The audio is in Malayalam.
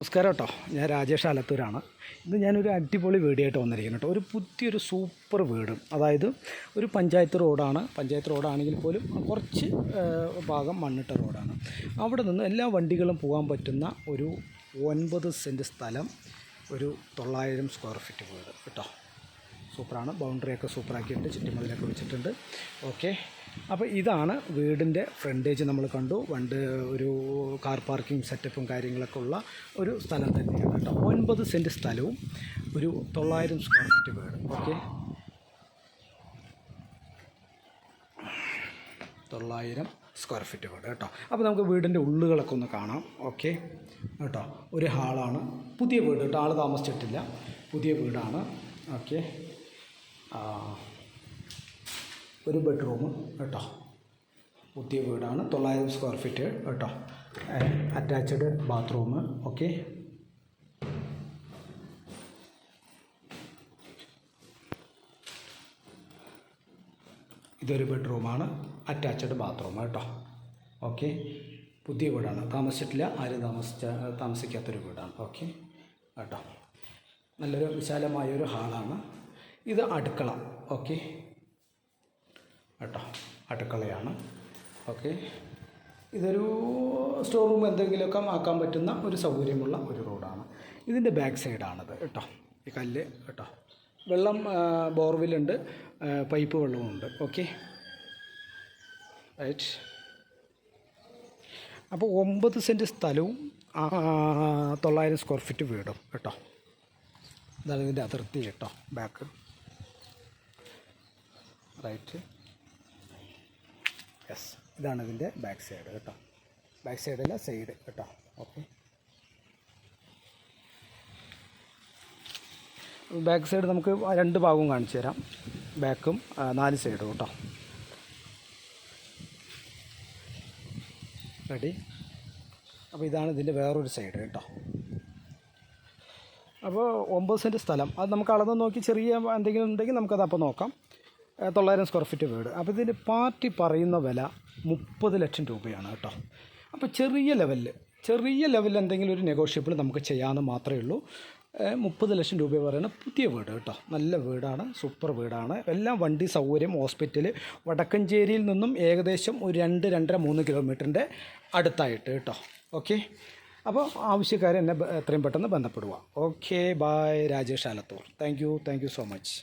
നമസ്കാരം കേട്ടോ. ഞാൻ രാജേഷ് ആലത്തൂരാണ്. ഇന്ന് ഞാനൊരു അടിപൊളി വീടായിട്ട് വന്നിരിക്കുന്നു കേട്ടോ. ഒരു പുതിയൊരു സൂപ്പർ വീട്. അതായത് ഒരു പഞ്ചായത്ത് റോഡാണ്. പഞ്ചായത്ത് റോഡാണെങ്കിൽ പോലും കുറച്ച് ഭാഗം മണ്ണിട്ട റോഡാണ്. അവിടെ നിന്ന് എല്ലാ വണ്ടികളും പോകാൻ പറ്റുന്ന ഒരു ഒൻപത് സെന്റ് സ്ഥലം ഒരു തൊള്ളായിരം സ്ക്വയർ ഫീറ്റ് വീട് കേട്ടോ. സൂപ്പറാണ്. ബൗണ്ടറിയൊക്കെ സൂപ്പറാക്കിയിട്ട് ചുറ്റുമതിലൊക്കെ വെച്ചിട്ടുണ്ട്. ഓക്കെ അപ്പോൾ ഇതാണ് വീടിന്റെ ഫ്രണ്ടേജ് നമ്മൾ കണ്ടു. വണ്ട് ഒരു കാർ പാർക്കിംഗ് സെറ്റപ്പും കാര്യങ്ങളൊക്കെ ഉള്ള ഒരു സ്ഥലം തന്നെയാണ് കേട്ടോ. ഒൻപത് സെന്റ് സ്ഥലവും ഒരു തൊള്ളായിരം സ്ക്വയർ ഫീറ്റ് വീട്. ഓക്കെ തൊള്ളായിരം സ്ക്വയർ ഫീറ്റ് വീട് കേട്ടോ. അപ്പോൾ നമുക്ക് വീടിന്റെ ഉള്ളുകളൊക്കെ ഒന്ന് കാണാം. ഓക്കെ കേട്ടോ. ഒരു ഹാളാണ്. പുതിയ വീട് കേട്ടോ. ആൾ താമസിച്ചിട്ടില്ല. പുതിയ വീടാണ്. ഓക്കെ ഒരു ബെഡ്റൂം കേട്ടോ. പുതിയ വീടാണ് തൊള്ളായിരം സ്ക്വയർ ഫീറ്റ് കേട്ടോ. അറ്റാച്ച്ഡ് ബാത്റൂം ഓക്കെ ഇതൊരു ബെഡ്റൂമാണ് അറ്റാച്ച്ഡ് ബാത്റൂം കേട്ടോ. ഓക്കെ പുതിയ വീടാണ്. താമസിച്ചിട്ടില്ല ആരും താമസിച്ച താമസിക്കാത്തൊരു വീടാണ്. ഓക്കെ കേട്ടോ. നല്ലൊരു വിശാലമായൊരു ഹാളാണ്. ഇത് അടുക്കള ഓക്കെ കേട്ടോ അടുക്കളയാണ് ഓക്കെ ഇതൊരു സ്റ്റോർ റൂം എന്തെങ്കിലുമൊക്കെ ആക്കാൻ പറ്റുന്ന ഒരു സൗകര്യമുള്ള ഒരു റോഡാണ് ഇതിന്റെ ബാക്ക് സൈഡാണിത് കേട്ടോ ഈ കല്ല് കേട്ടോ. വെള്ളം ബോർവെല്ലുണ്ട് പൈപ്പ് വെള്ളമുണ്ട് ഓക്കെ റൈറ്റ് അപ്പോൾ ഒമ്പത് സെന്റ് സ്ഥലവും തൊള്ളായിരം സ്ക്വയർ ഫീറ്റ് വീടും കേട്ടോ. ഇതാണ് ഇതിന്റെ അതിർത്തി കേട്ടോ ബാക്ക് റൈറ്റ്. യെസ് ഇതാണ് ഇതിന്റെ ബാക്ക് സൈഡ് കേട്ടോ. ബാക്ക് സൈഡല്ല സൈഡ് കേട്ടോ. ഓക്കെ ബാക്ക് സൈഡ് നമുക്ക് രണ്ട് ഭാഗവും കാണിച്ചു തരാം. ബാക്കും നാല് സൈഡും കേട്ടോ. റെഡി അപ്പോൾ ഇതാണ് ഇതിന്റെ വേറൊരു സൈഡ് കേട്ടോ. അപ്പോൾ ഒമ്പത് സെന്റ് സ്ഥലം. അത് നമുക്ക് അളന്ന് നോക്കി ചെറിയ എന്തെങ്കിലും ഉണ്ടെങ്കിൽ നമുക്കത് അപ്പോൾ നോക്കാം. തൊള്ളായിരം സ്ക്വയർ ഫീറ്റ് വീട്. അപ്പോൾ ഇതിന് പാർട്ടി പറയുന്ന വില മുപ്പത് ലക്ഷം രൂപയാണ് കേട്ടോ. അപ്പോൾ ചെറിയ ലെവലിൽ ചെറിയ ലെവലിൽ എന്തെങ്കിലും ഒരു നെഗോഷ്യബിൾ നമുക്ക് ചെയ്യാമെന്ന് മാത്രമേ ഉള്ളൂ. മുപ്പത് ലക്ഷം രൂപ പറയുന്ന പുതിയ വീട് കേട്ടോ. നല്ല വീടാണ് സൂപ്പർ വീടാണ്. എല്ലാം വണ്ടി സൗകര്യം ഹോസ്പിറ്റൽ വടക്കഞ്ചേരിയിൽ നിന്നും ഏകദേശം ഒരു രണ്ട് രണ്ടര മൂന്ന് കിലോമീറ്ററിന്റെ അടുത്തായിട്ട് കേട്ടോ. ഓക്കെ അപ്പോൾ ആവശ്യക്കാർ എന്നെ എത്രയും പെട്ടെന്ന് ബന്ധപ്പെടുക okay bye Rajesh Alathur. Thank you thank you so much